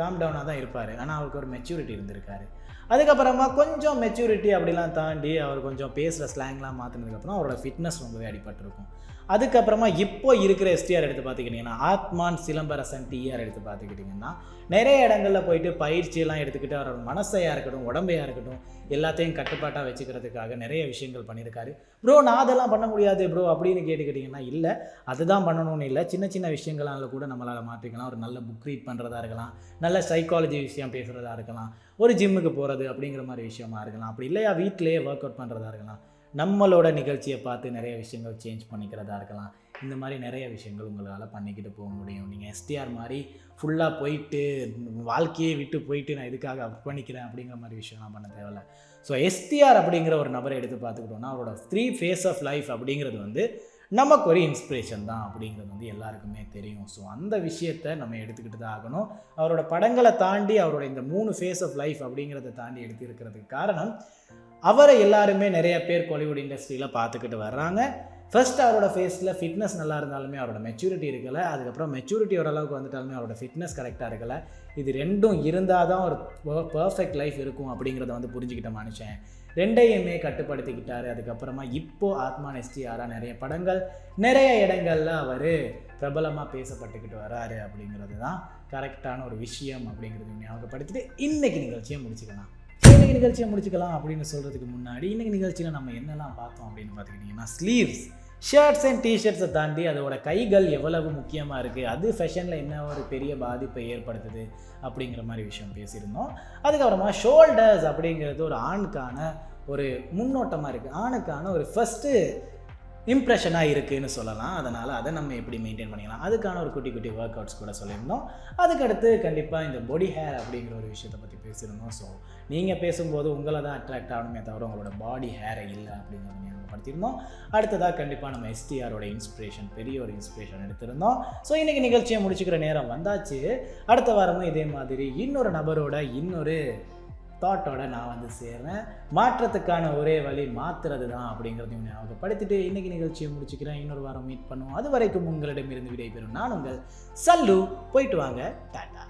காம் டவுனாக தான் இருப்பார். ஆனால் அவருக்கு ஒரு மெச்சூரிட்டி இருந்திருக்காரு. அதுக்கப்புறமா கொஞ்சம் மெச்சூரிட்டி அப்படிலாம் தாண்டி அவர் கொஞ்சம் பேசுகிற ஸ்லாங்லாம் மாற்றினதுக்கப்புறம் அவரோட ஃபிட்னஸ் ரொம்பவே அடிபட்டிருக்கும். அதுக்கப்புறமா இப்போ இருக்கிற எஸ்டிஆர் எடுத்து பார்த்துக்கிட்டிங்கன்னா ஆத்மான் சிலம்பரசன் டிஆர் எடுத்து பார்த்துக்கிட்டிங்கன்னா நிறைய இடங்களில் போயிட்டு பயிற்சியெல்லாம் எடுத்துக்கிட்டு அவரோட மனசையாக இருக்கட்டும் உடம்பையாக இருக்கட்டும் எல்லாத்தையும் கட்டுப்பாட்டாக வச்சுக்கிறதுக்காக நிறைய விஷயங்கள் பண்ணியிருக்காரு. ப்ரோ நான் அதெல்லாம் பண்ண முடியாது ப்ரோ அப்படின்னு கேட்டுக்கிட்டிங்கன்னா இல்லை அதுதான் பண்ணணும்னு இல்லை. சின்ன சின்ன விஷயங்களால கூட நம்மளால் மாற்றிக்கலாம். ஒரு நல்ல புக் ரீட் பண்ணுறதா இருக்கலாம். நல்ல சைக்காலஜி விஷயம் பேசுகிறதா இருக்கலாம். ஒரு ஜிம்முக்கு போகிறது அப்படிங்கிற மாதிரி விஷயமா இருக்கலாம். அப்படி இல்லையா? வீட்டிலேயே ஒர்க் அவுட் பண்ணுறதா இருக்கலாம். நம்மளோட நிகழ்ச்சியை பார்த்து நிறைய விஷயங்கள் சேஞ்ச் பண்ணிக்கிறதா இருக்கலாம். இந்த மாதிரி நிறைய விஷயங்கள் உங்களால் பண்ணிக்கிட்டு போக முடியும். நீங்கள் எஸ்டிஆர் மாதிரி ஃபுல்லாக போயிட்டு வாழ்க்கையை விட்டு போயிட்டு நான் இதுக்காக அர்ப்பணிக்கிறேன் அப்படிங்கிற மாதிரி விஷயம்லாம் பண்ண தேவையில்ல. ஸோ எஸ்டிஆர் அப்படிங்கிற ஒரு நபரை எடுத்து பார்த்துக்கிட்டோம்னா அவரோட த்ரீ ஃபேஸ் ஆஃப் லைஃப் அப்படிங்கிறது வந்து நமக்கு ஒரு இன்ஸ்பிரேஷன் தான் அப்படிங்கிறது வந்து எல்லாருக்குமே தெரியும். ஸோ அந்த விஷயத்தை நம்ம எடுத்துக்கிட்டு தான் ஆகணும். அவரோட படங்களை தாண்டி அவரோட இந்த மூணு ஃபேஸ் ஆஃப் லைஃப் அப்படிங்கிறத தாண்டி எடுத்து இருக்கிறதுக்கு காரணம் அவரை எல்லாருமே நிறைய பேர் கோலிவுட் இண்டஸ்ட்ரியில் பார்த்துக்கிட்டு வர்றாங்க. ஃபர்ஸ்ட் அவரோட ஃபேஸில் ஃபிட்னஸ் நல்லா இருந்தாலுமே அவரோட மெச்சூரிட்டி இருக்கல. அதுக்கப்புறம் மெச்சூரிட்டி ஓரளவுக்கு வந்துட்டாலுமே அவரோட ஃபிட்னஸ் கரெக்டாக இருக்கல. இது ரெண்டும் இருந்தால் தான் ஒரு பர்ஃபெக்ட் லைஃப் இருக்கும் அப்படிங்கிறத வந்து புரிஞ்சுக்கிட்ட மனுஷன். ரெண்டையுமே கட்டுப்படுத்திக்கிட்டாரு. அதுக்கப்புறமா இப்போது ஆத்மா எஸ்டிஆரா நிறைய படங்கள் நிறைய இடங்கள்ல அவர் பிரபலமாக பேசப்பட்டுக்கிட்டு வராரு அப்படிங்கிறது தான் கரெக்டான ஒரு விஷயம் அப்படிங்கிறது ஞாபகப்படுத்திட்டு இன்றைக்கி நிகழ்ச்சியை முடிச்சுக்கலாம். இன்னைக்கு நிகழ்ச்சியை முடிச்சுக்கலாம் அப்படின்னு சொல்கிறதுக்கு முன்னாடி இன்னைக்கு நிகழ்ச்சியில் நம்ம என்னெல்லாம் பார்த்தோம் அப்படின்னு பார்த்துக்கிட்டிங்கன்னா ஸ்லீவ்ஸ் ஷர்ட்ஸ் அண்ட் டிஷர்ட்ஸை தாண்டி அதோட கைகள் எவ்வளவு முக்கியமாக இருக்குது அது ஃபேஷனில் என்ன ஒரு பெரிய பாதிப்பை ஏற்படுத்துது அப்படிங்கிற மாதிரி விஷயம் பேசியிருந்தோம். அதுக்கப்புறமா ஷோல்டர்ஸ் அப்படிங்கிறது ஒரு ஆணுக்கான ஒரு முன்னோட்டமாக இருக்குது ஆணுக்கான ஒரு ஃபஸ்ட்டு இம்ப்ரெஷனாக இருக்குன்னு சொல்லலாம். அதனால் அதை நம்ம எப்படி மெயின்டைன் பண்ணிக்கலாம்? அதுக்கான ஒரு குட்டி குட்டி ஒர்க் அவுட்ஸ் கூட சொல்லியிருந்தோம். அதுக்கடுத்து கண்டிப்பாக இந்த பொடி ஹேர் அப்படிங்கிற ஒரு விஷயத்தை பற்றி பேசியிருந்தோம். ஸோ நீங்கள் பேசும்போது உங்களை தான் அட்ராக்ட் ஆகணுமே தவிர உங்களோட பாடி ஹேரை இல்லை அப்படிங்கிறத ஞாபகப்படுத்தியிருந்தோம் அடுத்ததாக கண்டிப்பாக நம்ம எஸ்டிஆரோட இன்ஸ்பிரேஷன் பெரிய ஒரு இன்ஸ்பிரேஷன் எடுத்திருந்தோம். ஸோ இன்றைக்கி நிகழ்ச்சியை முடிச்சுக்கிற நேரம் வந்தாச்சு. அடுத்த வாரமும் இதே மாதிரி இன்னொரு நபரோட இன்னொரு தாட்டோட நான் வந்து சேர்றேன். மாற்றத்துக்கான ஒரே வழி மாற்றுறது தான் அப்படிங்கிறதையும் ஞாபகப்படுத்திட்டு இன்னைக்கு நிகழ்ச்சியை முடிச்சுக்கிறேன். இன்னொரு வாரம் மீட் பண்ணுவோம். அது வரைக்கும் உங்களிடமிருந்து விடைபெறும். நான் உங்கள் சல்லு. போயிட்டு வாங்க. டாட்டா.